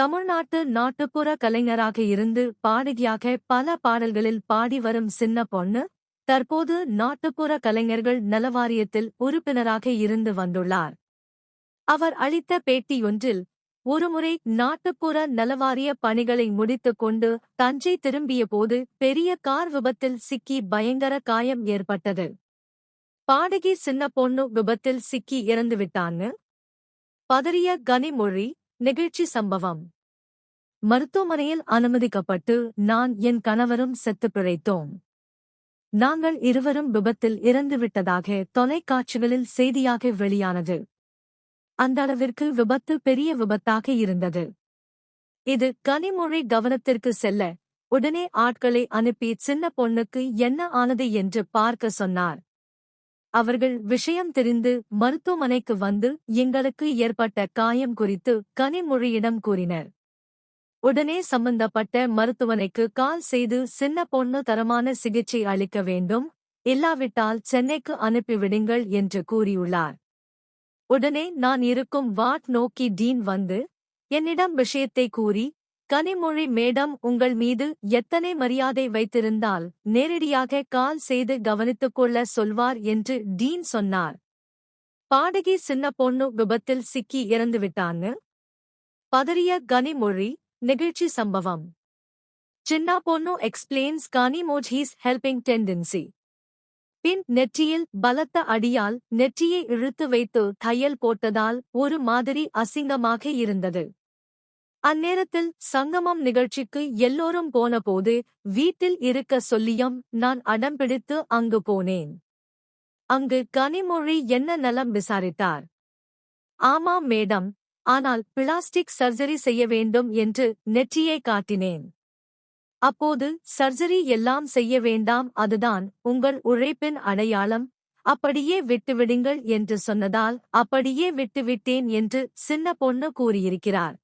தமிழ்நாட்டு நாட்டுப்புற கலைஞராக இருந்து பாடகியாக பல பாடல்களில் பாடி வரும் சின்ன பொண்ணு தற்போது நாட்டுப்புற கலைஞர்கள் நலவாரியத்தில் உறுப்பினராக இருந்து வந்துள்ளார். அவர் அளித்த பேட்டியொன்றில் ஒருமுறை நாட்டுப்புற நலவாரிய பணிகளை முடித்துக் கொண்டு தஞ்சை திரும்பியபோது பெரிய கார் விபத்தில் சிக்கி பயங்கர காயம் ஏற்பட்டது. பாடகி சின்ன பொண்ணு விபத்தில் சிக்கி இறந்துவிட்டான்னு? பதறிய கனிமொழி நெகிழ்ச்சி சம்பவம். மருத்துவமனையில் அனுமதிக்கப்பட்டு நான் என் கணவரும் செத்து பிழைத்தோம். நாங்கள் இருவரும் விபத்தில் இறந்துவிட்டதாக தொலைக்காட்சிகளில் செய்தியாக வெளியானது. அந்த அளவிற்கு விபத்து பெரிய விபத்தாக இருந்தது. இது கனிமொழி கவனத்திற்கு செல்ல உடனே ஆட்களை அனுப்பி சின்ன பொண்ணுக்கு என்ன ஆனது என்று பார்க்க சொன்னார். அவர்கள் விஷயம் தெரிந்து மருத்துவமனைக்கு வந்து எங்களுக்கு ஏற்பட்ட காயம் குறித்து கனிமொழியிடம் கூறினர். உடனே சம்பந்தப்பட்ட மருத்துவமனைக்கு கால் செய்து சின்ன பொண்ணு தரமான சிகிச்சை அளிக்க வேண்டும் இல்லாவிட்டால் சென்னைக்கு அனுப்பிவிடுங்கள் என்று கூறியுள்ளார். உடனே நான் இருக்கும் வார்ட் நோக்கி டீன் வந்து என்னிடம் விஷயத்தை கூறி கனிமொழி மேடம் உங்கள் மீது எத்தனை மரியாதை வைத்திருந்தால் நேரடியாக கால் செய்து கவனித்துக் கொள்ள சொல்வார் என்று டீன் சொன்னார். பாடகி சின்ன பொண்ணு விபத்தில் சிக்கி இறந்துவிட்டான்னு பதறிய கனிமொழி நெகிழ்ச்சி சம்பவம். சின்ன பொண்ணு கனிமோஜ் கனிமோஜிஸ் ஹெல்பிங் டெண்டன்சி பின் நெற்றியில் பலத்த அடியால் நெற்றியை இழுத்து வைத்து தையல் போட்டதால் ஒரு மாதிரி அசிங்கமாக இருந்தது. அந்நேரத்தில் சங்கமம் நிகழ்ச்சிக்கு எல்லோரும் போனபோது வீட்டில் இருக்க சொல்லியும் நான் அடம்பிடித்து அங்கு போனேன். அங்கு கனிமொழி என்ன நலம் விசாரித்தார்? ஆமாம் மேடம் ஆனால் பிளாஸ்டிக் சர்ஜரி செய்ய வேண்டும் என்று நெற்றியை காட்டினேன். அப்போது சர்ஜரி எல்லாம் செய்ய வேண்டாம் அதுதான் உங்கள் உழைப்பின் அடையாளம் அப்படியே விட்டுவிடுங்கள் என்று சொன்னதால் அப்படியே விட்டுவிட்டேன் என்று சின்ன பொண்ணு கூறியிருக்கிறார்.